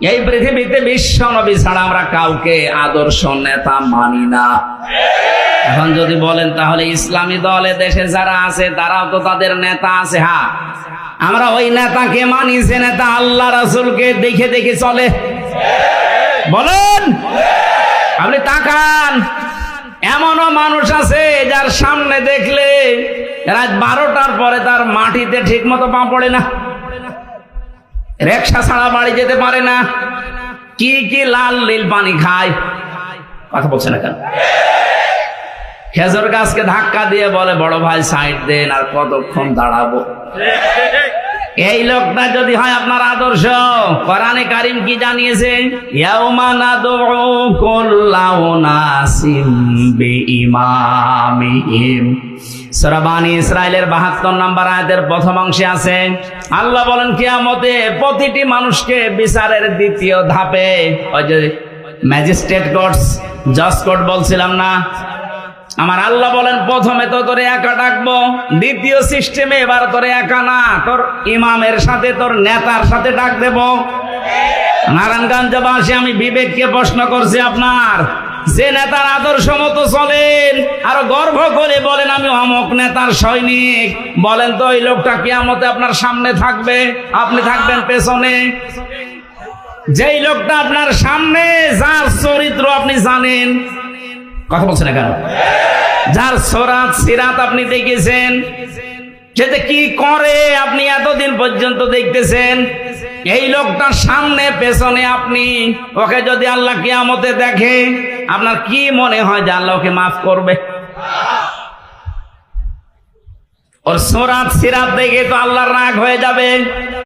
এই পৃথিবীতে বিশ্ব নবী ছাড়া আমরা কাউকে আদর্শ নেতা মানি না। এখন যদি বলেন, তাহলে ইসলামী দলে দেশে যারা আছে, তারাও তো তাদের নেতা আছে হ্যাঁ? আমরা ওই নেতাকে মানি, যে নেতা আল্লাহ রাসুলকে দেখে দেখে চলে। বলেন! আপনি তাকান। এমনও মানুষ আছে যার সামনে দেখলে রাত বারোটার পরে তার মাটিতে ঠিক মতো পা পড়ে না। রেকশা ছাড়া বাড়ি যেতে পারে না। কি কি লাল নীল পানি খায়? কথা বলছে না কেন? খেজুর গাছকে ধাক্কা দিয়ে বলে, বড় ভাই, সাইড দেন আর কতক্ষণ দাঁড়াবো? এই লোকটা যদি হয় আপনার আদর্শ। কোরআনে কারিম কি জানিয়েছে? 72 নম্বর প্রথম অংশে আছে, আল্লাহ বলেন, কিয়ামতে প্রতিটি মানুষকে বিচারের দ্বিতীয় ধাপে, ওই যে ম্যাজিস্ট্রেট কোর্টস, জজ কোর্ট বলছিলাম না আমার আল্লাহ বলেন, প্রথমে তো তোরে একা ডাকবো, দ্বিতীয় সিস্টেমে এবার তোরে একা না, তোর ইমামের সাথে, তোর নেতার সাথে ডাক দেব। নারায়ণগঞ্জবাসী, আমি বিবেককে প্রশ্ন করছি আপনার, যে নেতার আদর্শ মতো চলেন, আর গর্ব করে বলেন, আমি অমক নেতার সৈনিক। বলেন তো, ওই লোকটা কিয়ামতে আপনার সামনে থাকবে, আপনি থাকবেন পেছনে। যেই লোকটা আপনার সামনে, যার চরিত্র আপনি জানেন কথা বলছেন কেন? যার সোরাত, সিরাত আপনি দেখেছেন সেটা কি করে আপনি এতদিন পর্যন্ত দেখতেছেন? এই লোকটার সামনে, পেছনে আপনি, ওকে যদি আল্লাহ কিয়ামতে দেখে, আপনার কি মনে হয় যে আল্লাহ ওকে মাফ করবে? ওর সোরাত, সিরাত দেখে তো আল্লাহর রাগ হয়ে যাবে।